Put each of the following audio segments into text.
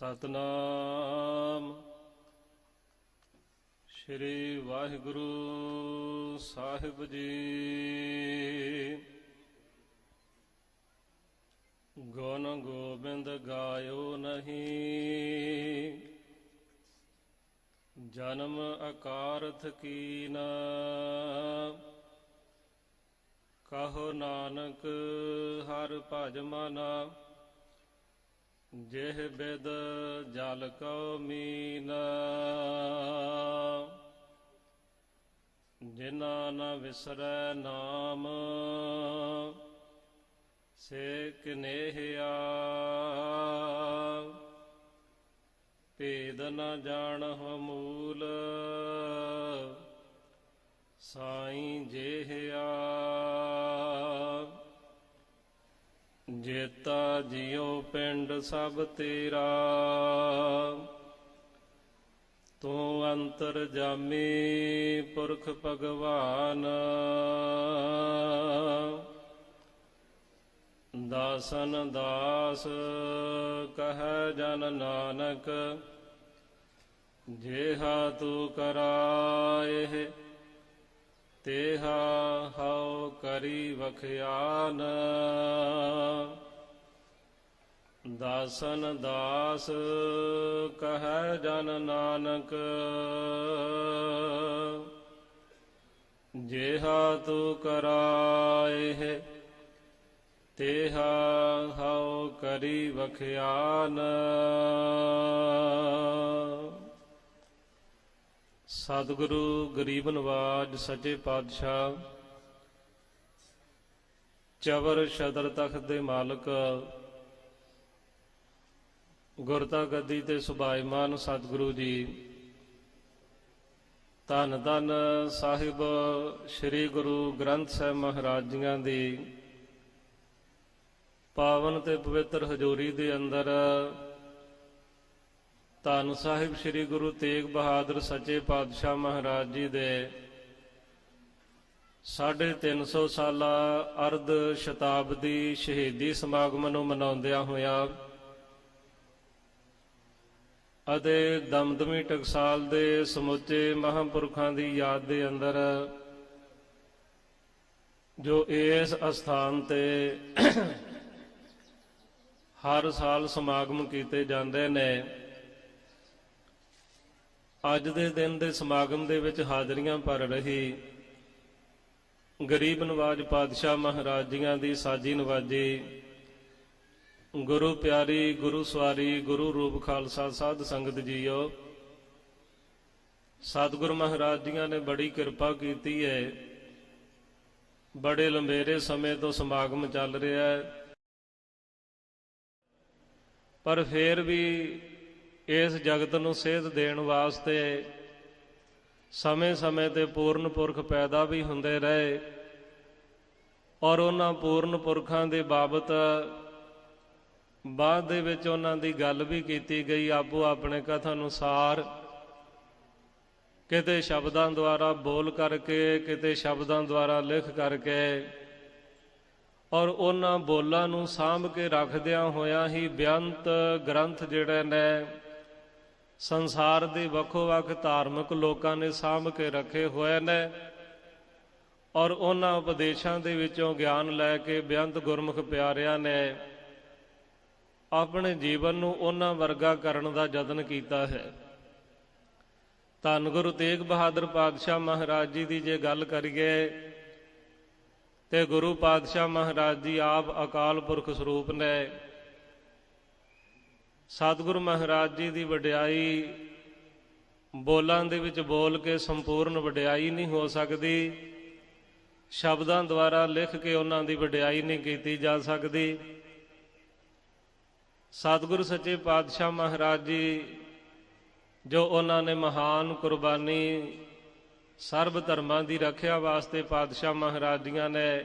ਸਤਨਾਮ। ਸ੍ਰੀ ਵਾਹਿਗੁਰੂ ਸਾਹਿਬ ਜੀ। ਗੁਣ ਗੋਬਿੰਦ ਗਾਇਓ ਨਹੀਂ। ਜਨਮ ਅਕਾਰਥ ਕੀਨ। ਕਹੋ ਨਾਨਕ ਹਰ ਭਜ ਮਨਾ। ਜਿਹ ਬਿਦ ਜਲ ਕਉ ਮੀਨ। ਜਿਨਾ ਨ ਵਿਸਰੈ ਨਾਮ, ਸੇ ਕਨੇਹਿਆ। ਭੇਦ ਨ ਜਾਣਹੁ ਮੂਲ, ਸਾਈਂ ਜਿਹਿਆ ਜੇਤਾ ਜਿਉ ਪਿੰਡ ਸਭ ਤੇਰਾ। ਤੂੰ ਅੰਤਰ ਜਾਮੀ ਪੁਰਖ ਭਗਵਾਨ। ਦਾਸਨ ਦਾਸ ਕਹੈ ਜਨ ਨਾਨਕ, ਜੇਹਾ ਤੂੰ ਕਰਾਏ ਤੇਹਾ ਹਉ ਕਰੀ ਵਖਿਆਨ। ਦਾਸਨ ਦਾਸ ਕਹੈ ਜਨ ਨਾਨਕ। ਜੇਹਾ ਤੂੰ ਕਰਾਏ ਤੇਹਾ ਹਉ ਕਰੀ ਵਖਿਆਨ। ਸਤਿਗੁਰੂ ਗਰੀਬ ਨਵਾਜ ਸੱਚੇ ਪਾਤਸ਼ਾਹ, ਚਵਰ ਸ਼ਦਰ ਤਖਤ ਦੇ ਮਾਲਕ, ਗੁਰਤਾ ਗੱਦੀ ਤੇ ਸੁਭਾਈਮਾਨ ਸਤਿਗੁਰੂ ਜੀ। ਧੰਨ ਧੰਨ ਸਾਹਿਬ ਸ੍ਰੀ ਗੁਰੂ ਗ੍ਰੰਥ ਸਾਹਿਬ ਮਹਾਰਾਜ ਜੀਆਂ ਦੀ, ਪਾਵਨ ਤੇ ਪਵਿੱਤਰ ਹਜ਼ੂਰੀ ਦੇ ਅੰਦਰ ਧੰਨ ਸਾਹਿਬ ਸ੍ਰੀ ਗੁਰੂ ਤੇਗ ਬਹਾਦਰ ਸੱਚੇ ਪਾਤਸ਼ਾਹ ਮਹਾਰਾਜ ਜੀ ਦੇ 350 ਸਾਲਾ ਅਰਧ ਸ਼ਤਾਬਦੀ ਸ਼ਹੀਦੀ ਸਮਾਗਮ ਨੂੰ ਮਨਾਉਂਦਿਆਂ ਹੋਇਆ ਅਤੇ ਦਮਦਮੀ ਟਕਸਾਲ ਦੇ ਸਮੁੱਚੇ ਮਹਾਂਪੁਰਖਾਂ ਦੀ ਯਾਦ ਦੇ ਅੰਦਰ ਜੋ ਇਸ ਅਸਥਾਨ ਤੇ ਹਰ ਸਾਲ ਸਮਾਗਮ ਕੀਤੇ ਜਾਂਦੇ ਨੇ ਅੱਜ ਦੇ ਦਿਨ ਦੇ ਸਮਾਗਮ ਦੇ ਵਿੱਚ ਹਾਜ਼ਰੀਆਂ ਭਰ ਰਹੀ ਗਰੀਬ ਨਵਾਜ ਪਾਤਸ਼ਾਹ ਮਹਾਰਾਜ ਜੀਆਂ ਦੀ ਸਾਜੀ ਨਵਾਜੀ ਗੁਰੂ ਪਿਆਰੀ, ਗੁਰੂ ਸਵਾਰੀ, ਗੁਰੂ ਰੂਪ ਖਾਲਸਾ ਸਾਧ ਸੰਗਤ ਜੀਓ, ਸਤਿਗੁਰ ਮਹਾਰਾਜ ਜੀਆਂ ਨੇ ਬੜੀ ਕਿਰਪਾ ਕੀਤੀ ਹੈ ਬੜੇ ਲੰਬੇਰੇ ਸਮੇਂ ਤੋਂ ਸਮਾਗਮ ਚੱਲ ਰਿਹਾ ਹੈ। ਪਰ ਫੇਰ ਵੀ ਇਸ ਜਗਤ ਨੂੰ ਸੇਧ ਦੇਣ ਵਾਸਤੇ ਸਮੇਂ-ਸਮੇਂ ਤੇ ਪੂਰਨ ਪੁਰਖ ਪੈਦਾ ਵੀ ਹੁੰਦੇ ਰਹੇ ਔਰ ਉਹਨਾਂ ਪੂਰਨ ਪੁਰਖਾਂ ਦੇ ਬਾਬਤ ਬਾਅਦ ਦੇ ਵਿੱਚ ਉਹਨਾਂ ਦੀ ਗੱਲ ਵੀ ਕੀਤੀ ਗਈ, ਆਪੋ ਆਪਣੇ ਕਥਾ ਅਨੁਸਾਰ ਕਿਤੇ ਸ਼ਬਦਾਂ ਦੁਆਰਾ ਬੋਲ ਕਰਕੇ, ਕਿਤੇ ਸ਼ਬਦਾਂ ਦੁਆਰਾ ਲਿਖ ਕਰਕੇ ਔਰ ਉਹਨਾਂ ਬੋਲਾਂ ਨੂੰ ਸਾਂਭ ਕੇ ਰੱਖਦਿਆਂ ਹੋਇਆਂ ਹੀ ਬਿਆੰਤ ਗ੍ਰੰਥ ਜਿਹੜੇ ਨੇ ਸੰਸਾਰ ਦੇ ਵੱਖੋ-ਵੱਖ ਧਾਰਮਿਕ ਲੋਕਾਂ ਨੇ ਸਾਂਭ ਕੇ ਰੱਖੇ ਹੋਏ ਨੇ ਔਰ ਉਹਨਾਂ ਉਪਦੇਸ਼ਾਂ ਦੇ ਵਿੱਚੋਂ ਗਿਆਨ ਲੈ ਕੇ ਬੇਅੰਤ ਗੁਰਮੁਖ ਪਿਆਰਿਆਂ ਨੇ ਆਪਣੇ ਜੀਵਨ ਨੂੰ ਉਹਨਾਂ ਵਰਗਾ ਕਰਨ ਦਾ ਯਤਨ ਕੀਤਾ ਹੈ। ਧੰਨ ਗੁਰੂ ਤੇਗ ਬਹਾਦਰ ਪਾਤਸ਼ਾਹ ਮਹਾਰਾਜ ਜੀ ਦੀ ਜੇ ਗੱਲ ਕਰੀਏ ਤੇ ਗੁਰੂ ਪਾਤਸ਼ਾਹ ਮਹਾਰਾਜ ਜੀ ਆਪ ਅਕਾਲ ਪੁਰਖ ਸਰੂਪ ਨੇ ਸਤਿਗੁਰੂ ਮਹਾਰਾਜ ਜੀ ਦੀ ਵਡਿਆਈ ਬੋਲਾਂ ਦੇ ਵਿੱਚ ਬੋਲ ਕੇ ਸੰਪੂਰਨ ਵਡਿਆਈ ਨਹੀਂ ਹੋ ਸਕਦੀ। ਸ਼ਬਦਾਂ ਦੁਆਰਾ ਲਿਖ ਕੇ ਉਹਨਾਂ ਦੀ ਵਡਿਆਈ ਨਹੀਂ ਕੀਤੀ ਜਾ ਸਕਦੀ। ਸਤਿਗੁਰੂ ਸੱਚੇ ਪਾਤਸ਼ਾਹ ਮਹਾਰਾਜ ਜੀ, ਜੋ ਉਹਨਾਂ ਨੇ ਮਹਾਨ ਕੁਰਬਾਨੀ ਸਰਬ ਧਰਮਾਂ ਦੀ ਰੱਖਿਆ ਵਾਸਤੇ ਪਾਤਸ਼ਾਹ ਮਹਾਰਾਜੀਆਂ ਨੇ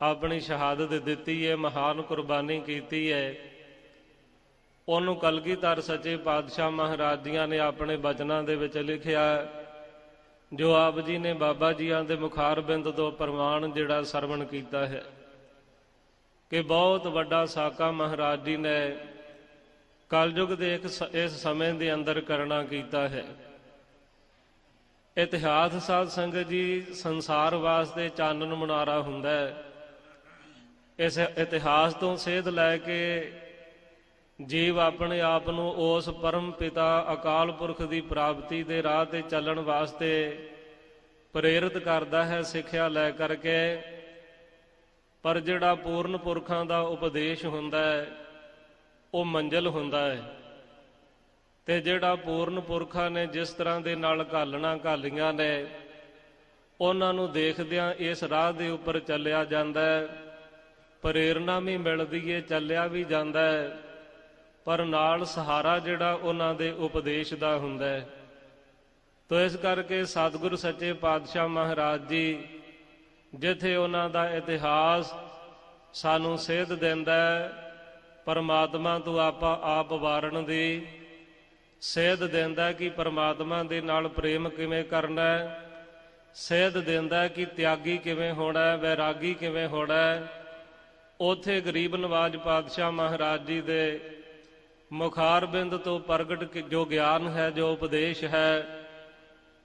ਆਪਣੀ ਸ਼ਹਾਦਤ ਦਿੱਤੀ ਹੈ, ਮਹਾਨ ਕੁਰਬਾਨੀ ਕੀਤੀ ਹੈ। ਉਹਨੂੰ ਕਲਗੀਧਰ ਸੱਚੇ ਪਾਤਸ਼ਾਹ ਮਹਾਰਾਜੀਆਂ ਨੇ ਆਪਣੇ ਬਚਨਾਂ ਦੇ ਵਿੱਚ ਲਿਖਿਆ ਜੋ ਆਪ ਜੀ ਨੇ ਬਾਬਾ ਜੀਆਂ ਦੇ ਮੁਖਾਰ ਬਿੰਦ ਤੋਂ ਪ੍ਰਮਾਣ ਜਿਹੜਾ ਸਰਵਣ ਕੀਤਾ ਹੈ। ਕਿ ਬਹੁਤ ਵੱਡਾ ਸਾਕਾ ਮਹਾਰਾਜ ਜੀ ਨੇ ਕਲਯੁਗ ਦੇ ਇੱਕ ਇਸ ਸਮੇਂ ਦੇ ਅੰਦਰ ਕਰਨਾ ਕੀਤਾ ਹੈ। ਇਤਿਹਾਸ ਸਾਧ ਸੰਗਤ ਜੀ ਸੰਸਾਰ ਵਾਸਤੇ ਚਾਨਣ ਮੁਨਾਰਾ ਹੁੰਦਾ ਹੈ। ਇਸ ਇਤਿਹਾਸ ਤੋਂ ਸੇਧ ਲੈ ਕੇ ਜੀਵ ਆਪਣੇ ਆਪ ਨੂੰ ਉਸ ਪਰਮ ਪਿਤਾ ਅਕਾਲ ਪੁਰਖ ਦੀ ਪ੍ਰਾਪਤੀ ਦੇ ਰਾਹ ਤੇ ਚੱਲਣ ਵਾਸਤੇ ਪ੍ਰੇਰਿਤ ਕਰਦਾ ਹੈ, ਸਿੱਖਿਆ ਲੈ ਕਰਕੇ। ਪਰ ਜਿਹੜਾ ਪੂਰਨ ਪੁਰਖਾਂ ਦਾ ਉਪਦੇਸ਼ ਹੁੰਦਾ ਹੈ, ਉਹ ਮੰਜ਼ਲ ਹੁੰਦਾ ਹੈ। ਤੇ ਜਿਹੜਾ ਪੂਰਨ ਪੁਰਖਾਂ ਨੇ ਜਿਸ ਤਰ੍ਹਾਂ ਦੇ ਨਾਲ ਘਾਲਣਾ ਘਾਲੀਆਂ ਨੇ, ਉਹਨਾਂ ਨੂੰ ਦੇਖਦਿਆਂ ਇਸ ਰਾਹ ਦੇ ਉੱਪਰ ਚੱਲਿਆ ਜਾਂਦਾ ਹੈ। ਪ੍ਰੇਰਣਾ ਵੀ ਮਿਲਦੀ ਏ, ਚੱਲਿਆ ਵੀ ਜਾਂਦਾ ਹੈ। ਪਰ ਨਾਲ ਸਹਾਰਾ ਜਿਹੜਾ ਉਹਨਾਂ ਦੇ ਉਪਦੇਸ਼ ਦਾ ਹੁੰਦਾ ਹੈ। ਤੋ ਇਸ ਕਰਕੇ ਸਤਿਗੁਰੂ ਸੱਚੇ ਪਾਤਸ਼ਾਹ ਮਹਾਰਾਜ ਜੀ, ਜਿੱਥੇ ਉਹਨਾਂ ਦਾ ਇਤਿਹਾਸ ਸਾਨੂੰ ਸੇਧ ਦਿੰਦਾ ਹੈ, ਪਰਮਾਤਮਾ ਤੋਂ ਆਪਾਂ ਆਪ ਵਾਰਨ ਦੀ ਸੇਧ ਦਿੰਦਾ ਕਿ ਪਰਮਾਤਮਾ ਦੇ ਨਾਲ ਪ੍ਰੇਮ ਕਿਵੇਂ ਕਰਨਾ ਹੈ, ਸੇਧ ਦਿੰਦਾ ਕਿ ਤਿਆਗੀ ਕਿਵੇਂ ਹੋਣਾ ਹੈ, ਵੈਰਾਗੀ ਕਿਵੇਂ ਹੋਣਾ ਹੈ। ਉਥੇ ਗਰੀਬ ਨਵਾਜ ਪਾਤਸ਼ਾਹ ਮਹਾਰਾਜ ਜੀ ਦੇ ਮੁਖਾਰ ਬਿੰਦ ਤੋਂ ਪ੍ਰਗਟ ਜੋ ਗਿਆਨ ਹੈ, ਜੋ ਉਪਦੇਸ਼ ਹੈ,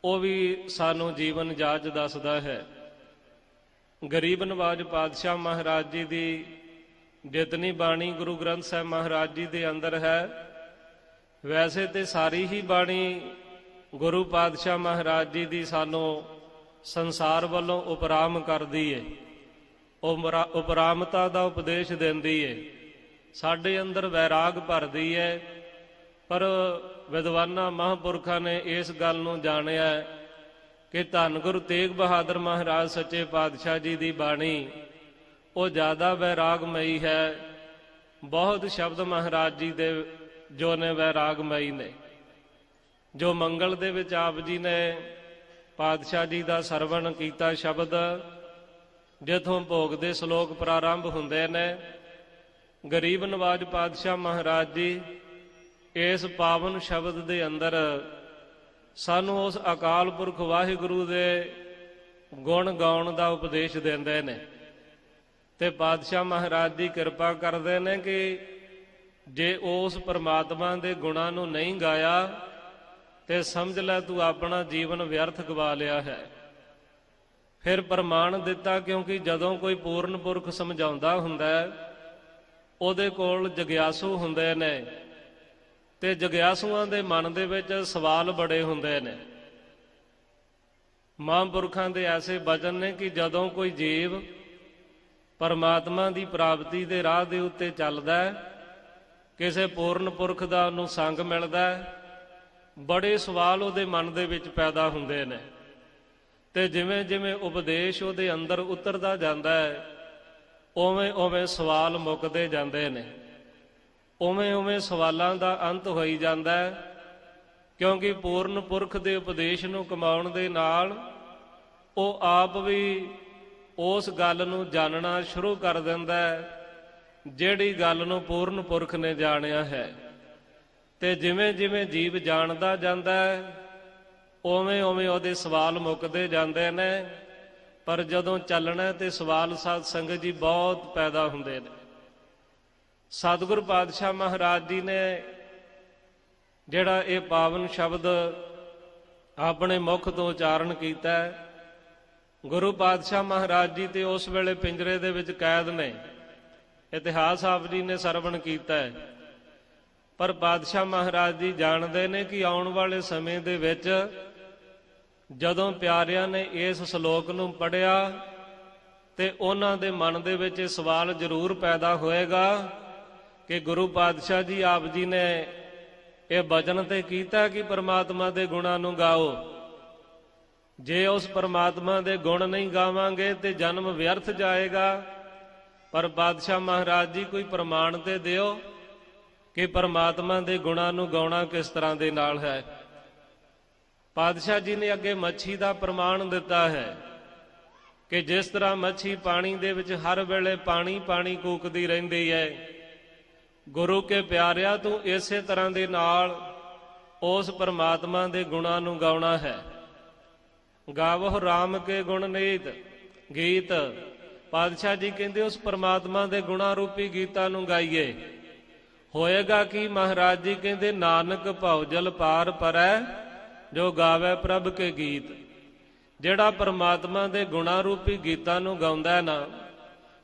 ਉਹ ਵੀ ਸਾਨੂੰ ਜੀਵਨ ਜਾਚ ਦੱਸਦਾ ਹੈ। ਗਰੀਬ ਨਵਾਜ ਪਾਤਸ਼ਾਹ ਮਹਾਰਾਜ ਜੀ ਦੀ ਜਿਤਨੀ ਬਾਣੀ ਗੁਰੂ ਗ੍ਰੰਥ ਸਾਹਿਬ ਮਹਾਰਾਜ ਜੀ ਦੇ ਅੰਦਰ ਹੈ, ਵੈਸੇ ਤੇ ਸਾਰੀ ਹੀ ਬਾਣੀ ਗੁਰੂ ਪਾਤਸ਼ਾਹ ਮਹਾਰਾਜ ਜੀ ਦੀ ਸਾਨੂੰ ਸੰਸਾਰ ਵੱਲੋਂ ਉਪਰਾਮ ਕਰਦੀ ਏ। ਉਮਰਾ- ਉਪਰਾਮਤਾ ਦਾ ਉਪਦੇਸ਼ ਦਿੰਦੀ ਏ। ਸਾਡੇ ਅੰਦਰ ਵੈਰਾਗ ਭਰਦੀ ਹੈ, ਪਰ ਵਿਦਵਾਨਾਂ ਮਹਾਂਪੁਰਖਾਂ ਨੇ ਇਸ ਗੱਲ ਨੂੰ ਜਾਣਿਆ ਕਿ ਧੰਨ ਗੁਰੂ ਤੇਗ ਬਹਾਦਰ ਮਹਾਰਾਜ ਸੱਚੇ ਪਾਤਸ਼ਾਹ ਜੀ ਦੀ ਬਾਣੀ, ਉਹ ਜ਼ਿਆਦਾ ਵੈਰਾਗਮਈ ਹੈ। ਬਹੁਤ ਸ਼ਬਦ ਮਹਾਰਾਜ ਜੀ ਦੇ, ਜੋ ਨੇ ਵੈਰਾਗਮਈ ਨੇ। ਜੋ ਮੰਗਲ ਦੇ ਵਿੱਚ ਆਪ ਜੀ ਨੇ ਪਾਤਸ਼ਾਹ ਜੀ ਦਾ ਸਰਵਣ ਕੀਤਾ ਸ਼ਬਦ, ਜਿੱਥੋਂ ਭੋਗ ਦੇ ਸ਼ਲੋਕ ਪ੍ਰਾਰੰਭ ਹੁੰਦੇ ਨੇ ਗਰੀਬ ਨਵਾਜ ਪਾਤਸ਼ਾਹ ਮਹਾਰਾਜ ਜੀ, ਇਸ ਪਾਵਨ ਸ਼ਬਦ ਦੇ ਅੰਦਰ ਸਾਨੂੰ ਉਸ ਅਕਾਲ ਪੁਰਖ ਵਾਹਿਗੁਰੂ ਦੇ ਗੁਣ ਗਾਉਣ ਦਾ ਉਪਦੇਸ਼ ਦਿੰਦੇ ਨੇ। ਤੇ ਪਾਤਸ਼ਾਹ ਮਹਾਰਾਜ ਦੀ ਕਿਰਪਾ ਕਰਦੇ ਨੇ ਕਿ ਜੇ ਉਸ ਪਰਮਾਤਮਾ ਦੇ ਗੁਣਾਂ ਨੂੰ ਨਹੀਂ ਗਾਇਆ, ਤੇ ਸਮਝ ਲੈ ਤੂੰ ਆਪਣਾ ਜੀਵਨ ਵਿਅਰਥ ਗਵਾ ਲਿਆ ਹੈ। ਫਿਰ ਪ੍ਰਮਾਣ ਦਿੱਤਾ ਕਿਉਂਕਿ ਜਦੋਂ ਕੋਈ ਪੂਰਨ ਪੁਰਖ ਸਮਝਾਉਂਦਾ ਹੁੰਦਾ ਹੈ ਉਹਦੇ ਕੋਲ ਜਗਿਆਸੂ ਹੁੰਦੇ ਨੇ ਤੇ ਜਗਿਆਸੂਆਂ ਦੇ ਮਨ ਦੇ ਵਿੱਚ ਸਵਾਲ ਬੜੇ ਹੁੰਦੇ ਨੇ। ਮਹਾਂਪੁਰਖਾਂ ਦੇ ਐਸੇ ਬਚਨ ਨੇ ਕਿ ਜਦੋਂ ਕੋਈ ਜੀਵ ਪਰਮਾਤਮਾ ਦੀ ਪ੍ਰਾਪਤੀ ਦੇ ਰਾਹ ਦੇ ਉੱਤੇ ਚੱਲਦਾ ਹੈ, ਕਿਸੇ ਪੂਰਨ ਪੁਰਖ ਦਾ ਉਹਨੂੰ ਸੰਗ ਮਿਲਦਾ ਹੈ, ਬੜੇ ਸਵਾਲ ਉਹਦੇ ਮਨ ਦੇ ਵਿੱਚ ਪੈਦਾ ਹੁੰਦੇ ਨੇ। ਤੇ ਜਿਵੇਂ ਜਿਵੇਂ ਉਪਦੇਸ਼ ਉਹਦੇ ਅੰਦਰ ਉਤਰਦਾ ਜਾਂਦਾ ਹੈ ਉਵੇਂ ਉਵੇਂ ਸਵਾਲ ਮੁੱਕਦੇ ਜਾਂਦੇ ਨੇ। ਉਵੇਂ ਉਵੇਂ ਸਵਾਲਾਂ ਦਾ ਅੰਤ ਹੋਈ ਜਾਂਦਾ ਹੈ, ਕਿਉਂਕਿ ਪੂਰਨ ਪੁਰਖ ਦੇ ਉਪਦੇਸ਼ ਨੂੰ ਕਮਾਉਣ ਦੇ ਨਾਲ ਉਹ ਆਪ ਵੀ ਉਸ ਗੱਲ ਨੂੰ ਜਾਣਨਾ ਸ਼ੁਰੂ ਕਰ ਦਿੰਦਾ ਹੈ, ਜਿਹੜੀ ਗੱਲ ਨੂੰ ਪੂਰਨ ਪੁਰਖ ਨੇ ਜਾਣਿਆ ਹੈ। ਤੇ ਜਿਵੇਂ ਜਿਵੇਂ ਜੀਵ ਜਾਣਦਾ ਜਾਂਦਾ ਹੈ, ਉਵੇਂ ਉਵੇਂ ਉਹਦੇ ਸਵਾਲ ਮੁੱਕਦੇ ਜਾਂਦੇ ਨੇ। ਪਰ ਜਦੋਂ ਚੱਲਣਾ ਤੇ ਸਵਾਲ ਸਾਧ ਸੰਗਤ ਜੀ ਬਹੁਤ ਪੈਦਾ ਹੁੰਦੇ ਨੇ। ਸਤਿਗੁਰ ਪਾਤਸ਼ਾਹ ਮਹਾਰਾਜ ਜੀ ਨੇ ਜਿਹੜਾ ਇਹ ਪਾਵਨ ਸ਼ਬਦ ਆਪਣੇ ਮੁਖ ਤੋਂ ਉਚਾਰਨ ਕੀਤਾ ਗੁਰੂ ਪਾਤਸ਼ਾਹ ਮਹਾਰਾਜ ਜੀ ਤੇ ਉਸ ਵੇਲੇ ਪਿੰਜਰੇ ਦੇ ਵਿੱਚ ਕੈਦ ਨੇ। ਇਤਿਹਾਸ ਆਪ ਜੀ ਨੇ ਸਰਵਣ ਕੀਤਾ ਹੈ। ਪਰ ਪਾਤਸ਼ਾਹ ਮਹਾਰਾਜ ਜੀ ਜਾਣਦੇ ਨੇ ਕਿ ਆਉਣ ਵਾਲੇ ਸਮੇਂ ਦੇ ਵਿੱਚ ਜਦੋਂ ਪਿਆਰਿਆਂ ਨੇ ਇਸ ਸ਼ਲੋਕ ਨੂੰ ਪੜਿਆ ਤੇ ਉਹਨਾਂ ਦੇ ਮਨ ਦੇ ਵਿੱਚ ਇਹ ਸਵਾਲ ਜ਼ਰੂਰ ਪੈਦਾ ਹੋਏਗਾ ਕਿ ਗੁਰੂ ਪਾਤਸ਼ਾਹ ਜੀ, ਆਪ ਜੀ ਨੇ ਇਹ ਬਚਨ ਤੇ ਕੀਤਾ ਕਿ ਪਰਮਾਤਮਾ ਦੇ ਗੁਣਾਂ ਨੂੰ ਗਾਓ? ਜੇ ਉਸ ਪਰਮਾਤਮਾ ਦੇ ਗੁਣ ਨਹੀਂ ਗਾਵਾਂਗੇ ਤੇ ਜਨਮ ਵਿਅਰਥ ਜਾਏਗਾ। ਪਰ ਪਾਤਸ਼ਾਹ ਮਹਾਰਾਜ ਜੀ, ਕੋਈ ਪ੍ਰਮਾਣ ਤੇ ਦਿਓ ਕਿ ਪਰਮਾਤਮਾ ਦੇ ਗੁਣਾਂ ਨੂੰ ਗਾਉਣਾ ਕਿਸ ਤਰ੍ਹਾਂ ਦੇ ਨਾਲ ਹੈ? ਪਾਤਸ਼ਾਹ ਜੀ ਨੇ ਅੱਗੇ ਮੱਛੀ ਦਾ ਪ੍ਰਮਾਣ ਦਿੱਤਾ ਹੈ ਕਿ ਜਿਸ ਤਰ੍ਹਾਂ ਮੱਛੀ ਪਾਣੀ ਦੇ ਵਿੱਚ ਹਰ ਵੇਲੇ ਪਾਣੀ ਪਾਣੀ ਕੂਕਦੀ ਰਹਿੰਦੀ ਹੈ, ਗੁਰੂ ਕੇ ਪਿਆਰਿਆ, ਤੂੰ ਇਸੇ ਤਰ੍ਹਾਂ ਦੇ ਨਾਲ ਉਸ ਪਰਮਾਤਮਾ ਦੇ ਗੁਣਾਂ ਨੂੰ ਗਾਉਣਾ ਹੈ। ਗਾਵੋ RAM ਕੇ ਗੁਣ ਨੀਤ ਗੀਤ। ਪਾਤਸ਼ਾਹ ਜੀ ਕਹਿੰਦੇ, ਉਸ ਪਰਮਾਤਮਾ ਦੇ ਗੁਣਾਂ ਰੂਪੀ ਗੀਤਾਂ ਨੂੰ ਗਾਈਏ। ਹੋਏਗਾ ਕਿ ਮਹਾਰਾਜ ਜੀ ਕਹਿੰਦੇ, ਨਾਨਕ ਭਉ ਜਲ ਪਾਰ ਪਰੈ ਜੋ ਗਾਵੇ ਪ੍ਰਭ ਕੇ ਗੀਤ। ਜਿਹੜਾ ਪਰਮਾਤਮਾ ਦੇ ਗੁਣਾ ਰੂਪੀ ਗੀਤਾਂ ਨੂੰ ਗਾਉਂਦਾ ਹੈ ਨਾ,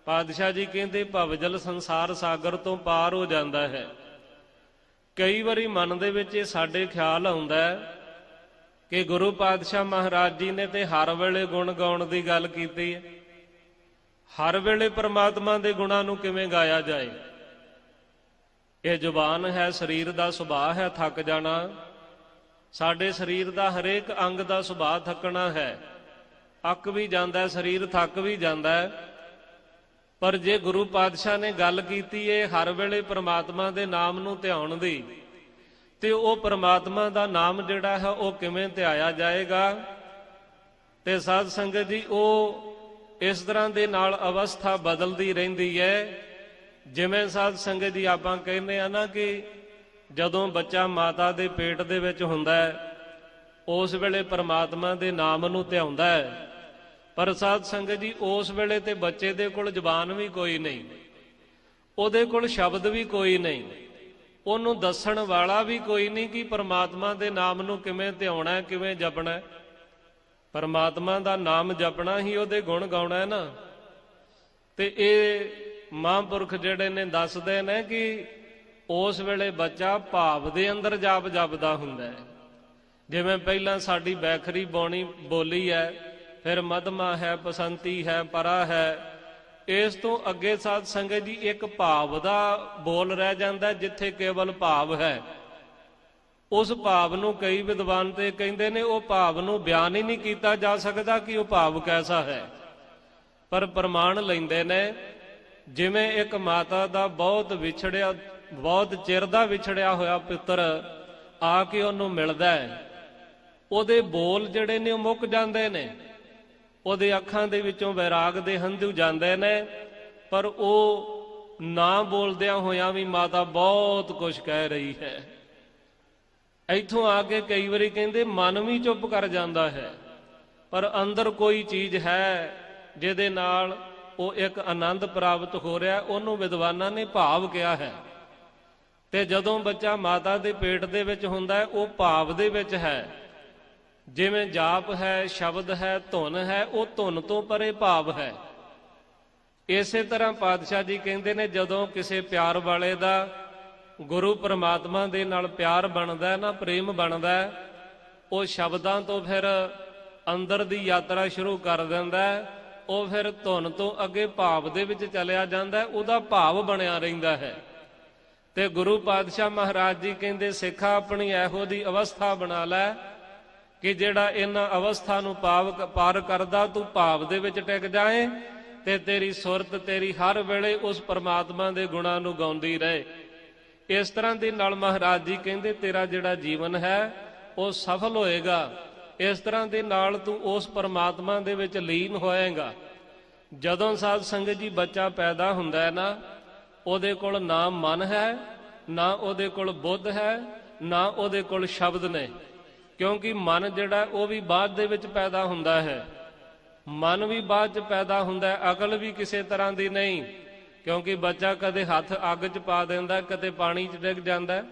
ਪਾਤਸ਼ਾਹ ਜੀ ਕਹਿੰਦੇ ਭਵਜਲ ਸੰਸਾਰ ਸਾਗਰ ਤੋਂ ਪਾਰ ਹੋ ਜਾਂਦਾ ਹੈ। ਕਈ ਵਾਰੀ ਮਨ ਦੇ ਵਿੱਚ ਇਹ ਸਾਡੇ ਖਿਆਲ ਆਉਂਦਾ ਹੈ ਕਿ ਗੁਰੂ ਪਾਤਸ਼ਾਹ ਮਹਾਰਾਜ ਜੀ ਨੇ ਤੇ ਹਰ ਵੇਲੇ ਗੁਣ ਗਾਉਣ ਦੀ ਗੱਲ ਕੀਤੀ ਹੈ। ਹਰ ਵੇਲੇ ਪਰਮਾਤਮਾ ਦੇ ਗੁਣਾਂ ਨੂੰ ਕਿਵੇਂ ਗਾਇਆ ਜਾਏ? ਇਹ ਜ਼ੁਬਾਨ ਹੈ, ਸਰੀਰ ਦਾ ਸੁਭਾਅ ਹੈ, ਥੱਕ ਜਾਣਾ। ਸਾਡੇ ਸਰੀਰ ਦਾ ਹਰੇਕ ਅੰਗ ਦਾ ਸੁਭਾਅ ਥੱਕਣਾ ਹੈ। ਅੱਕ ਵੀ ਜਾਂਦਾ ਸਰੀਰ ਥੱਕ ਵੀ ਜਾਂਦਾ ਪਰ ਜੇ ਗੁਰੂ ਪਾਤਸ਼ਾਹ ਨੇ ਗੱਲ ਕੀਤੀ ਏ, ਹਰ ਵੇਲੇ ਪ੍ਰਮਾਤਮਾ ਦੇ ਨਾਮ ਨੂੰ ਧਿਆਉਣ ਦੀ, ਤੇ ਉਹ ਪ੍ਰਮਾਤਮਾ ਦਾ ਨਾਮ ਜਿਹੜਾ ਹੈ, ਉਹ ਕਿਵੇਂ ਧਿਆਇਆ ਜਾਏਗਾ? ਤੇ ਸਾਧ ਸੰਗਤ ਜੀ, ਉਹ ਇਸ ਤਰ੍ਹਾਂ ਦੇ ਨਾਲ ਅਵਸਥਾ ਬਦਲਦੀ ਰਹਿੰਦੀ ਹੈ। ਜਿਵੇਂ ਸਾਧ ਸੰਗਤ ਜੀ ਆਪਾਂ ਕਹਿੰਦੇ ਆ ਨਾ ਕਿ ਜਦੋਂ ਬੱਚਾ ਮਾਤਾ ਦੇ ਪੇਟ ਦੇ ਵਿੱਚ ਹੁੰਦਾ ਹੈ, ਉਸ ਵੇਲੇ ਪਰਮਾਤਮਾ ਦੇ ਨਾਮ ਨੂੰ ਧਿਆਉਂਦਾ ਹੈ। ਪਰ ਸਾਧ ਸੰਗਤ ਜੀ, ਉਸ ਵੇਲੇ ਤੇ ਬੱਚੇ ਦੇ ਕੋਲ ਜ਼ਬਾਨ ਵੀ ਕੋਈ ਨਹੀਂ। ਉਹਦੇ ਕੋਲ ਸ਼ਬਦ ਵੀ ਕੋਈ ਨਹੀਂ। ਉਹਨੂੰ ਦੱਸਣ ਵਾਲਾ ਵੀ ਕੋਈ ਨਹੀਂ ਕਿ ਪਰਮਾਤਮਾ ਦੇ ਨਾਮ ਨੂੰ ਕਿਵੇਂ ਧਿਆਉਣਾ ਕਿਵੇਂ ਜਪਣਾ ਪਰਮਾਤਮਾ ਦਾ ਨਾਮ ਜਪਣਾ ਹੀ ਉਹਦੇ ਗੁਣ ਗਾਉਣਾ ਹੈ ਨਾ। ਤੇ ਇਹ ਮਹਾਂਪੁਰਖ ਜਿਹੜੇ ਨੇ ਦੱਸਦੇ ਨੇ ਕਿ ਉਸ ਵੇਲੇ ਬੱਚਾ ਭਾਵ ਦੇ ਅੰਦਰ ਜਾਪ ਜਪਦਾ ਹੁੰਦਾ ਹੈ। ਜਿਵੇਂ ਪਹਿਲਾਂ ਸਾਡੀ ਬੈਖਰੀ ਬੋਣੀ ਬੋਲੀ ਹੈ, ਫਿਰ ਮਧਮਾ ਹੈ ਪਸੰਤੀ ਹੈ, ਪਰਾ ਹੈ, ਇਸ ਤੋਂ ਅੱਗੇ ਸਾਧ ਸੰਗਤ ਜੀ ਇੱਕ ਭਾਵ ਦਾ ਬੋਲ ਰਹਿ ਜਾਂਦਾ ਜਿੱਥੇ ਕੇਵਲ ਭਾਵ ਹੈ। ਉਸ ਭਾਵ ਨੂੰ ਕਈ ਵਿਦਵਾਨ ਤੇ ਕਹਿੰਦੇ ਨੇ, ਉਹ ਭਾਵ ਨੂੰ ਬਿਆਨ ਹੀ ਨਹੀਂ ਕੀਤਾ ਜਾ ਸਕਦਾ ਕਿ ਉਹ ਭਾਵ ਕੈਸਾ ਹੈ। ਪਰ ਪ੍ਰਮਾਣ ਲੈਂਦੇ ਨੇ, ਜਿਵੇਂ ਇੱਕ ਮਾਤਾ ਦਾ ਬਹੁਤ ਵਿਛੜਿਆ ਬਹੁਤ ਚਿਰ ਦਾ ਵਿਛੜਿਆ ਹੋਇਆ ਪੁੱਤਰ ਆ ਕੇ ਉਹਨੂੰ ਮਿਲਦਾ ਹੈ। ਉਹਦੇ ਬੋਲ ਜਿਹੜੇ ਨੇ ਉਹ ਮੁੱਕ ਜਾਂਦੇ ਨੇ। ਉਹਦੇ ਅੱਖਾਂ ਦੇ ਵਿੱਚੋਂ ਵੈਰਾਗ ਦੇ ਹੰਝੂ ਜਾਂਦੇ ਨੇ। ਪਰ ਉਹ ਨਾ ਬੋਲਦਿਆਂ ਹੋਇਆਂ ਵੀ ਮਾਤਾ ਬਹੁਤ ਕੁਝ ਕਹਿ ਰਹੀ ਹੈ। ਇੱਥੋਂ ਆ ਕੇ ਕਈ ਵਾਰੀ ਕਹਿੰਦੇ, ਮਨ ਵੀ ਚੁੱਪ ਕਰ ਜਾਂਦਾ ਹੈ, ਪਰ ਅੰਦਰ ਕੋਈ ਚੀਜ਼ ਹੈ ਜਿਹਦੇ ਨਾਲ ਉਹ ਇੱਕ ਆਨੰਦ ਪ੍ਰਾਪਤ ਹੋ ਰਿਹਾ ਉਹਨੂੰ ਵਿਦਵਾਨਾਂ ਨੇ ਭਾਵ ਕਿਹਾ ਹੈ। ਤੇ ਜਦੋਂ ਬੱਚਾ ਮਾਤਾ ਦੇ ਪੇਟ ਦੇ ਵਿੱਚ ਹੁੰਦਾ ਹੈ, ਉਹ ਭਾਵ ਦੇ ਵਿੱਚ ਹੈ। ਜਿਵੇਂ ਜਾਪ ਹੈ, ਸ਼ਬਦ ਹੈ, ਧੁਨ ਹੈ, ਉਹ ਧੁਨ ਤੋਂ ਪਰੇ ਭਾਵ ਹੈ। ਇਸੇ ਤਰ੍ਹਾਂ ਪਾਤਸ਼ਾਹ ਜੀ ਕਹਿੰਦੇ ਨੇ, ਜਦੋਂ ਕਿਸੇ ਪਿਆਰ ਵਾਲੇ ਦਾ ਗੁਰੂ ਪਰਮਾਤਮਾ ਦੇ ਨਾਲ ਪਿਆਰ ਬਣਦਾ ਨਾ, ਪ੍ਰੇਮ ਬਣਦਾ ਉਹ ਸ਼ਬਦਾਂ ਤੋਂ ਫਿਰ ਅੰਦਰ ਦੀ ਯਾਤਰਾ ਸ਼ੁਰੂ ਕਰ ਦਿੰਦਾ ਉਹ ਫਿਰ ਧੁਨ ਤੋਂ ਅੱਗੇ ਭਾਵ ਦੇ ਵਿੱਚ ਚਲਿਆ ਜਾਂਦਾ ਉਹਦਾ ਭਾਵ ਬਣਿਆ ਰਹਿੰਦਾ ਹੈ। ਤੇ ਗੁਰੂ ਪਾਤਸ਼ਾਹ ਮਹਾਰਾਜ ਜੀ ਕਹਿੰਦੇ, ਸਿੱਖਾ ਆਪਣੀ ਇਹੋ ਦੀ ਅਵਸਥਾ ਬਣਾ ਲੈ ਕਿ ਜਿਹੜਾ ਇਹਨਾਂ ਅਵਸਥਾ ਨੂੰ ਪਾਵ ਪਾਰ ਕਰਦਾ, ਤੂੰ ਭਾਵ ਦੇ ਵਿੱਚ ਟਿਕ ਜਾਏ ਤੇ ਤੇਰੀ ਸੁਰਤ, ਤੇਰੀ ਹਰ ਵੇਲੇ ਉਸ ਪਰਮਾਤਮਾ ਦੇ ਗੁਣਾਂ ਨੂੰ ਗਾਉਂਦੀ ਰਹੇ। ਇਸ ਤਰ੍ਹਾਂ ਦੇ ਨਾਲ ਮਹਾਰਾਜ ਜੀ ਕਹਿੰਦੇ, ਤੇਰਾ ਜਿਹੜਾ ਜੀਵਨ ਹੈ, ਉਹ ਸਫਲ ਹੋਏਗਾ। ਇਸ ਤਰ੍ਹਾਂ ਦੇ ਨਾਲ ਤੂੰ ਉਸ ਪਰਮਾਤਮਾ ਦੇ ਵਿੱਚ ਲੀਨ ਹੋਏਗਾ। ਜਦੋਂ ਸਾਧ ਸੰਗਤ ਜੀ ਬੱਚਾ ਪੈਦਾ ਹੁੰਦਾ ਹੈ ਨਾ ਉਹਦੇ ਕੋਲ ਨਾ ਮਨ ਹੈ, ਨਾ ਉਹਦੇ ਕੋਲ ਬੁੱਧ ਹੈ, ਨਾ ਉਹਦੇ ਕੋਲ ਸ਼ਬਦ ਨੇ। ਕਿਉਂਕਿ ਮਨ ਜਿਹੜਾ, ਉਹ ਵੀ ਬਾਅਦ ਦੇ ਵਿੱਚ ਪੈਦਾ ਹੁੰਦਾ ਹੈ। ਮਨ ਵੀ ਬਾਅਦ ਚ ਪੈਦਾ ਹੁੰਦਾ ਹੈ, ਅਕਲ ਵੀ ਕਿਸੇ ਤਰ੍ਹਾਂ ਦੀ ਨਹੀਂ। ਕਿਉਂਕਿ ਬੱਚਾ ਕਦੇ ਹੱਥ ਅੱਗ 'ਚ ਪਾ ਦਿੰਦਾ, ਕਦੇ ਪਾਣੀ 'ਚ ਡਿੱਗ ਜਾਂਦਾ।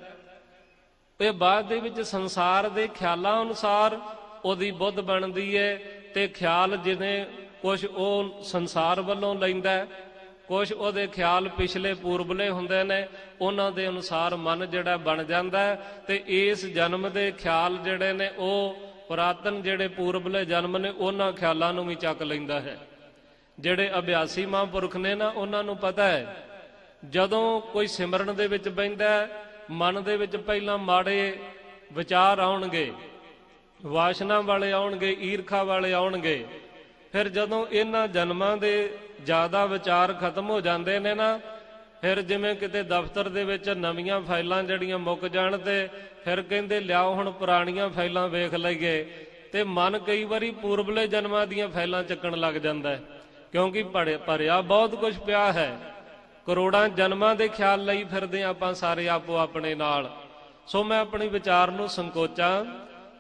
ਇਹ ਬਾਅਦ ਦੇ ਵਿੱਚ ਸੰਸਾਰ ਦੇ ਖਿਆਲਾਂ ਅਨੁਸਾਰ ਉਹਦੀ ਬੁੱਧ ਬਣਦੀ ਹੈ ਤੇ ਖਿਆਲ ਜਿਹਨੇ ਕੁਝ ਉਹ ਸੰਸਾਰ ਵੱਲੋਂ ਲੈਂਦਾ ਕੁਝ ਉਹਦੇ ਖਿਆਲ ਪਿਛਲੇ ਪੂਰਬਲੇ ਹੁੰਦੇ ਨੇ, ਉਹਨਾਂ ਦੇ ਅਨੁਸਾਰ ਮਨ ਜਿਹੜਾ ਬਣ ਜਾਂਦਾ ਤੇ ਇਸ ਜਨਮ ਦੇ ਖਿਆਲ ਜਿਹੜੇ ਨੇ ਉਹ ਪੁਰਾਤਨ ਜਿਹੜੇ ਪੂਰਬਲੇ ਜਨਮ ਨੇ, ਉਹਨਾਂ ਖਿਆਲਾਂ ਨੂੰ ਵੀ ਚੱਕ ਲੈਂਦਾ ਹੈ। ਜਿਹੜੇ ਅਭਿਆਸੀ ਮਹਾਂਪੁਰਖ ਨੇ ਨਾ, ਉਹਨਾਂ ਨੂੰ ਪਤਾ ਹੈ, ਜਦੋਂ ਕੋਈ ਸਿਮਰਨ ਦੇ ਵਿੱਚ ਬੈੰਦਾ ਮਨ ਦੇ ਵਿੱਚ ਪਹਿਲਾਂ ਮਾੜੇ ਵਿਚਾਰ ਆਉਣਗੇ, ਵਾਸ਼ਨਾ ਵਾਲੇ ਆਉਣਗੇ, ਈਰਖਾ ਵਾਲੇ ਆਉਣਗੇ, ਫਿਰ ਜਦੋਂ ਇਹਨਾਂ ਜਨਮਾਂ ਦੇ ਜ਼ਿਆਦਾ ਵਿਚਾਰ ਖਤਮ ਹੋ ਜਾਂਦੇ ਨੇ ਨਾ, ਫਿਰ ਜਿਵੇਂ ਕਿਤੇ ਦਫ਼ਤਰ ਦੇ ਵਿੱਚ ਨਵੀਆਂ ਫਾਈਲਾਂ ਜਿਹੜੀਆਂ ਮੁੱਕ ਜਾਣ ਤੇ ਫਿਰ ਕਹਿੰਦੇ ਲਿਆਓ ਹੁਣ ਪੁਰਾਣੀਆਂ ਫਾਈਲਾਂ ਵੇਖ ਲਈਏ, ਤੇ ਮਨ ਕਈ ਵਾਰੀ ਪੂਰਬਲੇ ਜਨਮਾਂ ਦੀਆਂ ਫਾਈਲਾਂ ਚੱਕਣ ਲੱਗ ਜਾਂਦਾ ਹੈ, ਕਿਉਂਕਿ ਭੜੇ- ਭਰਿਆ ਬਹੁਤ ਕੁਝ ਪਿਆ ਹੈ। ਕਰੋੜਾਂ ਜਨਮਾਂ ਦੇ ਖਿਆਲ ਲਈ ਫਿਰਦੇ ਆਪਾਂ ਸਾਰੇ ਆਪੋ ਆਪਣੇ ਨਾਲ। ਸੋ ਮੈਂ ਆਪਣੀ ਵਿਚਾਰ ਨੂੰ ਸੰਕੋਚਾਂ,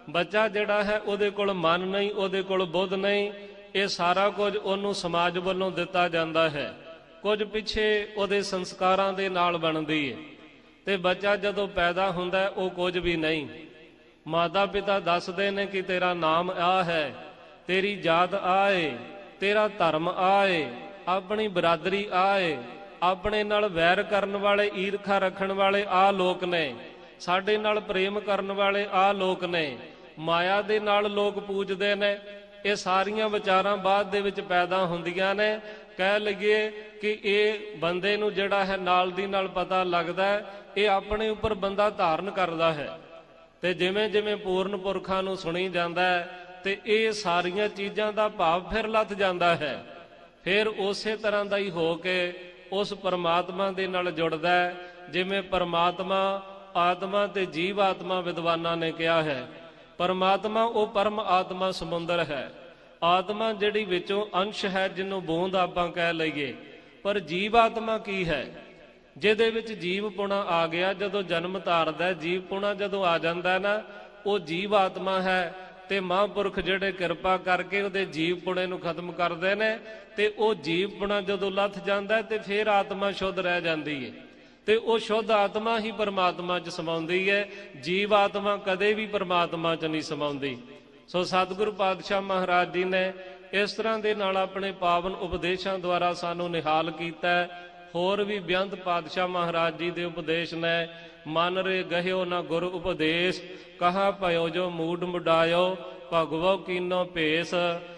ਬੱਚਾ ਜਿਹੜਾ ਹੈ ਉਹਦੇ ਕੋਲ ਮਨ ਨਹੀਂ, ਉਹਦੇ ਕੋਲ ਬੁੱਧ ਨਹੀਂ ਇਹ ਸਾਰਾ ਕੁਝ ਉਹਨੂੰ ਸਮਾਜ ਵੱਲੋਂ ਦਿੱਤਾ ਜਾਂਦਾ ਹੈ। ਕੁਝ ਪਿੱਛੇ ਉਹਦੇ ਸੰਸਕਾਰਾਂ ਦੇ ਨਾਲ ਬਣਦੀ ਹੈ ਤੇ ਬੱਚਾ ਜਦੋਂ ਪੈਦਾ ਹੁੰਦਾ ਉਹ ਕੁਝ ਵੀ ਨਹੀਂ। ਮਾਤਾ ਪਿਤਾ ਦੱਸਦੇ ਨੇ ਕਿ ਤੇਰਾ ਨਾਮ ਆ ਹੈ, ਤੇਰੀ ਜਾਤ ਏ, ਤੇਰਾ ਧਰਮ ਆ ਏ, ਆਪਣੀ ਬਰਾਦਰੀ ਆਏ ਆਪਣੇ ਨਾਲ ਵੈਰ ਕਰਨ ਵਾਲੇ, ਈਰਖਾ ਰੱਖਣ ਵਾਲੇ ਆ ਲੋਕ ਨੇ। ਸਾਡੇ ਨਾਲ ਪ੍ਰੇਮ ਕਰਨ ਵਾਲੇ ਆ ਲੋਕ ਨੇ। ਮਾਇਆ ਦੇ ਨਾਲ ਲੋਕ ਪੂਜਦੇ ਨੇ। ਇਹ ਸਾਰੀਆਂ ਵਿਚਾਰਾਂ ਬਾਅਦ ਦੇ ਵਿੱਚ ਪੈਦਾ ਹੁੰਦੀਆਂ ਨੇ। ਕਹਿ ਲਈਏ ਕਿ ਇਹ ਬੰਦੇ ਨੂੰ ਜਿਹੜਾ ਹੈ ਨਾਲ ਦੀ ਨਾਲ ਪਤਾ ਲੱਗਦਾ ਇਹ ਆਪਣੇ ਉੱਪਰ ਬੰਦਾ ਧਾਰਨ ਕਰਦਾ ਹੈ। ਤੇ ਜਿਵੇਂ ਜਿਵੇਂ ਪੂਰਨ ਪੁਰਖਾਂ ਨੂੰ ਸੁਣੀ ਜਾਂਦਾ ਹੈ, ਤੇ ਇਹ ਸਾਰੀਆਂ ਚੀਜ਼ਾਂ ਦਾ ਭਾਵ ਫਿਰ ਲੱਥ ਜਾਂਦਾ ਹੈ। ਫਿਰ ਉਸੇ ਤਰ੍ਹਾਂ ਦਾ ਹੀ ਹੋ ਕੇ ਉਸ ਪਰਮਾਤਮਾ ਦੇ ਨਾਲ ਜੁੜਦਾ ਜਿਵੇਂ ਪਰਮਾਤਮਾ ਆਤਮਾ ਤੇ ਜੀਵ ਆਤਮਾ ਵਿਦਵਾਨਾਂ ਨੇ ਕਿਹਾ ਹੈ। ਪਰਮਾਤਮਾ, ਉਹ ਪਰਮ ਆਤਮਾ ਸਮੁੰਦਰ ਹੈ। ਆਤਮਾ ਜਿਹੜੀ ਵਿੱਚੋਂ ਅੰਸ਼ ਹੈ, ਜਿਹਨੂੰ ਬੂੰਦ ਆਪਾਂ ਕਹਿ ਲਈਏ। ਪਰ ਜੀਵ ਆਤਮਾ ਕੀ ਹੈ? ਜਿਹਦੇ ਵਿੱਚ ਜੀਵ ਪੁਣਾ ਆ ਗਿਆ, ਜਦੋਂ ਜਨਮ ਧਾਰਦਾ ਜੀਵ ਪੁਣਾ ਜਦੋਂ ਆ ਜਾਂਦਾ ਨਾ, ਉਹ ਜੀਵ ਆਤਮਾ ਹੈ। ਤੇ ਮਹਾਂਪੁਰਖ ਜਿਹੜੇ ਕਿਰਪਾ ਕਰਕੇ ਉਹਦੇ ਜੀਵ ਪੁਣੇ ਨੂੰ ਖਤਮ ਕਰਦੇ ਨੇ, ਤੇ ਉਹ ਜੀਵ ਪੁਣਾ ਜਦੋਂ ਲੱਥ ਜਾਂਦਾ ਤੇ ਫਿਰ ਆਤਮਾ ਸ਼ੁੱਧ ਰਹਿ ਜਾਂਦੀ ਹੈ। ਤੇ ਉਹ ਸ਼ੁੱਧ ਆਤਮਾ ਹੀ ਪਰਮਾਤਮਾ 'ਚ ਸਮਾਉਂਦੀ ਹੈ। ਜੀਵ ਆਤਮਾ ਕਦੇ ਵੀ ਪਰਮਾਤਮਾ 'ਚ ਨਹੀਂ ਸਮਾਉਂਦੀ। ਸੋ ਸਤਿਗੁਰੂ ਪਾਤਸ਼ਾਹ ਮਹਾਰਾਜ ਜੀ ਨੇ ਇਸ ਤਰ੍ਹਾਂ ਦੇ ਨਾਲ ਆਪਣੇ ਪਾਵਨ ਉਪਦੇਸ਼ਾਂ ਦੁਆਰਾ ਸਾਨੂੰ ਨਿਹਾਲ ਕੀਤਾ ਹੋਰ ਵੀ ਬੇਅੰਤ ਪਾਤਸ਼ਾਹ ਮਹਾਰਾਜ ਜੀ ਦੇ ਉਪਦੇਸ਼ ਨੇ, ਮਨ ਰੇ ਗਹਿਓ ਨਾ ਗੁਰ ਉਪਦੇਸ਼, ਕਹਾ ਭਇਓ ਜੋ ਮੂਡ ਮੁਡਾਇਓ ਭਗਵੋ ਕੀਨੋ ਭੇਸ,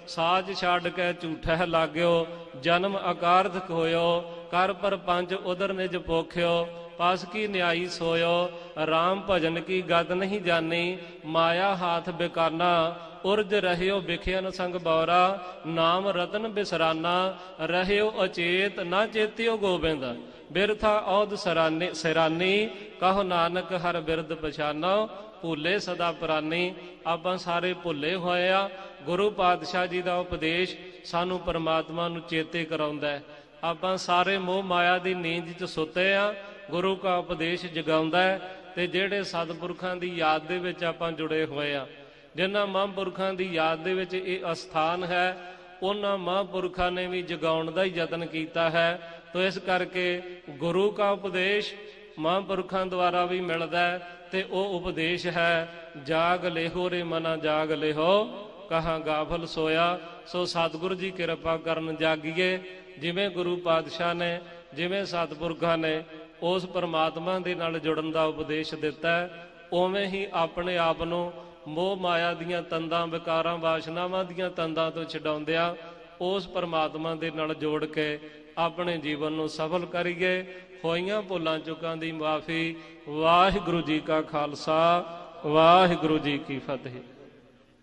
ਸਾਜ ਛੱਡ ਕੇ ਝੂਠਹਿ ਲਾਗਿਓ, ਜਨਮ ਅਕਾਰਥ ਹੋਇਓ ਕਰ ਪਰ ਪੰਜ ਉਦਰ ਨਿਜ ਪੋਖਿਓ, ਪਾਸ ਕੀ ਨਿਆਈ ਸੋਇਓ RAM ਭਜਨ ਕੀ ਗਤ ਨਹੀਂ ਜਾਣੀ, ਮਾਇਆ ਹਾਥ ਬਿਕਾਨਾ, ਉਰਜ ਰਹਿਓ ਵਿਖਿਆਨ ਸੰਗ ਬੌਰਾ, ਨਾਮ ਰਤਨ ਬਿਸਰਾਨਾ, ਰਹਿਓ ਅਚੇਤ ਨਾ ਚੇਤਿਓ ਗੋਬਿੰਦ, ਬਿਰਥਾ ਔਦ ਸਰਾਨੇ ਸਿਰਾਨੀ, ਕਹੋ ਨਾਨਕ ਹਰ ਬਿਰਦ ਪਛਾਨੋ ਭੁੱਲੇ ਸਦਾ ਪ੍ਰਾਨੀ। ਆਪਾਂ ਸਾਰੇ ਭੁੱਲੇ ਹੋਏ ਆ। ਗੁਰੂ ਪਾਤਸ਼ਾਹ ਜੀ ਦਾ ਉਪਦੇਸ਼ ਸਾਨੂੰ ਪਰਮਾਤਮਾ ਨੂੰ ਚੇਤੇ ਕਰਾਉਂਦਾ ਹੈ। ਆਪਾਂ ਸਾਰੇ ਮੋਹ ਮਾਇਆ ਦੀ ਨੀਂਦ 'ਚ ਸੁੱਤੇ ਆ। ਗੁਰੂ ਦਾ ਉਪਦੇਸ਼ ਜਗਾਉਂਦਾ ਹੈ ਤੇ ਜਿਹੜੇ ਸਤਿਪੁਰਖਾਂ ਦੀ ਯਾਦ ਦੇ ਵਿੱਚ ਆਪਾਂ ਜੁੜੇ ਹੋਏ ਆ। ਜਿਨ੍ਹਾਂ ਮਹਾਂਪੁਰਖਾਂ ਦੀ ਯਾਦ ਦੇ ਵਿੱਚ ਇਹ ਅਸਥਾਨ ਹੈ, ਉਹਨਾਂ ਮਹਾਂਪੁਰਖਾਂ ਨੇ ਵੀ ਜਗਾਉਣ ਦਾ ਹੀ ਯਤਨ ਕੀਤਾ ਹੈ। ਤੋ ਇਸ ਕਰਕੇ ਗੁਰੂ ਦਾ ਉਪਦੇਸ਼ ਮਹਾਂਪੁਰਖਾਂ ਦੁਆਰਾ ਵੀ ਮਿਲਦਾ ਹੈ। ਤੇ ਉਹ ਉਪਦੇਸ਼ ਹੈ, ਜਾਗ ਲੇਹੋ ਰੇ ਮਨਾ ਜਾਗ ਲੇਹੋ, ਕਹਾਂ ਗਾਫਲ ਸੋਇਆ, ਸੋ ਸਤਿਗੁਰੂ ਜੀ ਕਿਰਪਾ ਕਰਨ ਜਾਗੀਏ, ਜਿਵੇਂ ਗੁਰੂ ਪਾਤਸ਼ਾਹ ਨੇ, ਜਿਵੇਂ ਸਤਿਪੁਰਖਾਂ ਨੇ, ਉਸ ਪਰਮਾਤਮਾ ਦੇ ਨਾਲ ਜੁੜਨ ਦਾ ਉਪਦੇਸ਼ ਦਿੱਤਾ ਉਵੇਂ ਹੀ ਆਪਣੇ ਆਪ ਨੂੰ ਮੋਹ ਮਾਇਆ ਦੀਆਂ ਤੰਦਾਂ, ਵਿਕਾਰਾਂ, ਵਾਸ਼ਨਾਵਾਂ ਦੀਆਂ ਤੰਦਾਂ ਤੋਂ ਛਡਾਉਂਦਿਆਂ, ਉਸ ਪਰਮਾਤਮਾ ਦੇ ਨਾਲ ਜੋੜ ਕੇ ਆਪਣੇ ਜੀਵਨ ਨੂੰ ਸਫਲ ਕਰੀਏ। ਹੋਈਆਂ ਭੁੱਲਾਂ ਚੁੱਕਾਂ ਦੀ ਮਾਫੀ। ਵਾਹਿਗੁਰੂ ਜੀ ਕਾ ਖਾਲਸਾ, ਵਾਹਿਗੁਰੂ ਜੀ ਕੀ ਫਤਿਹ।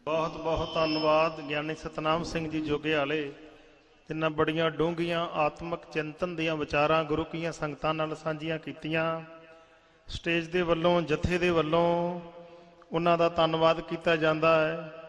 ਬਹੁਤ ਬਹੁਤ ਧੰਨਵਾਦ ਗਿਆਨੀ ਸਤਨਾਮ ਸਿੰਘ ਜੀ ਜੋਗੇ ਵਾਲੇ। ਜਿਨ੍ਹਾਂ ਬੜੀਆਂ ਡੂੰਘੀਆਂ ਆਤਮਿਕ ਚਿੰਤਨ ਦੀਆਂ ਵਿਚਾਰਾਂ ਗੁਰੂ ਕੀਆਂ ਸੰਗਤਾਂ ਨਾਲ ਸਾਂਝੀਆਂ ਕੀਤੀਆਂ। ਸਟੇਜ ਦੇ ਵੱਲੋਂ, ਜਥੇ ਦੇ ਵੱਲੋਂ ਉਹਨਾਂ ਦਾ ਧੰਨਵਾਦ ਕੀਤਾ ਜਾਂਦਾ ਹੈ।